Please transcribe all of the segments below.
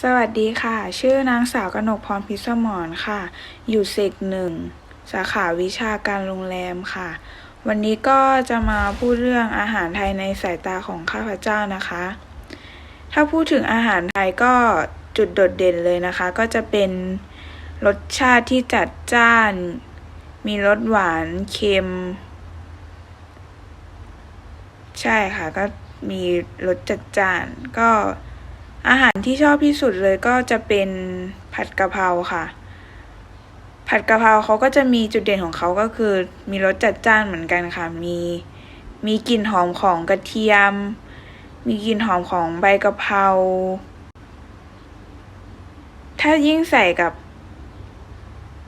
สวัสดีค่ะ ชื่อนางสาวกนกพรพิสมรค่ะ อยู่เซกหนึ่ง สาขาวิชาการโรงแรมค่ะ วันนี้ก็จะมาพูดเรื่องอาหารไทยในสายตาของข้าพเจ้านะคะ ถ้าพูดถึงอาหารไทยก็จุดโดดเด่นเลยนะคะ ก็จะเป็นรสชาติที่จัดจ้าน มีรสหวานเค็ม ใช่ค่ะ ก็มีรสจัดจ้านก็ อาหารที่ชอบที่สุดเลยก็จะเป็นผัดกะเพราค่ะ ผัดกะเพราเขาก็จะมีจุดเด่นของเขาก็คือ มีรสจัดจ้านเหมือนกันค่ะ มีมีกลิ่นหอมของกระเทียม มีกลิ่นหอมของใบกะเพรา ถ้ายิ่งใส่กับ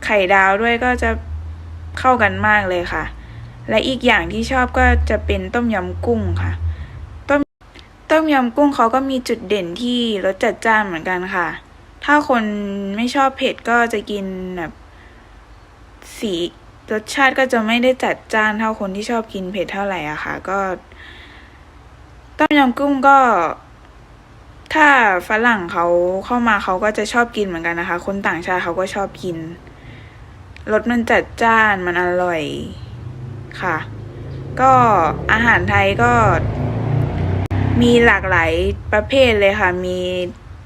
ไข่ดาวด้วยก็จะเข้ากันมากเลยค่ะ และอีกอย่างที่ชอบก็จะเป็นต้มยำกุ้งค่ะ มยำกุ้งเขาก็มีจุดเด่นที่รสจัดจ้านเหมือนกันค่ะ ถ้าคนไม่ชอบเผ็ดก็จะกินแบบสีรสชาติก็จะไม่ได้จัดจ้านเท่าคนที่ชอบกินเผ็ดเท่าไหร่อะค่ะ ก็ต้มยำกุ้งก็ ถ้าฝรั่งเขาเข้ามาเขาก็จะชอบกินเหมือนกันนะคะ คนต่างชาติเขาก็ชอบกินรสมันจัดจ้านมันอร่อยค่ะ ก็อาหารไทยก็ มีหลากหลายประเภทเลยค่ะ มี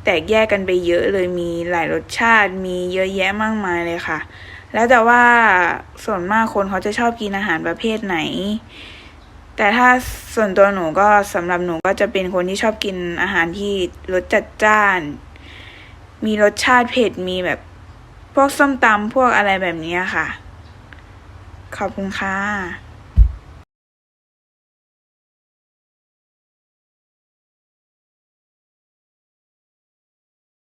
แตกแยกกันไปเยอะเลย มีหลายรสชาติ มีเยอะแยะมากมายเลยค่ะ แล้วแต่ว่าส่วนมากคนเขาจะชอบกินอาหารประเภทไหน แต่ถ้าส่วนตัวหนูก็สำหรับหนูก็จะเป็นคนที่ชอบกินอาหารที่รสจัดจ้าน มีรสชาติเผ็ด มีแบบพวกส้มตำพวกอะไรแบบนี้ค่ะ ขอบคุณค่ะ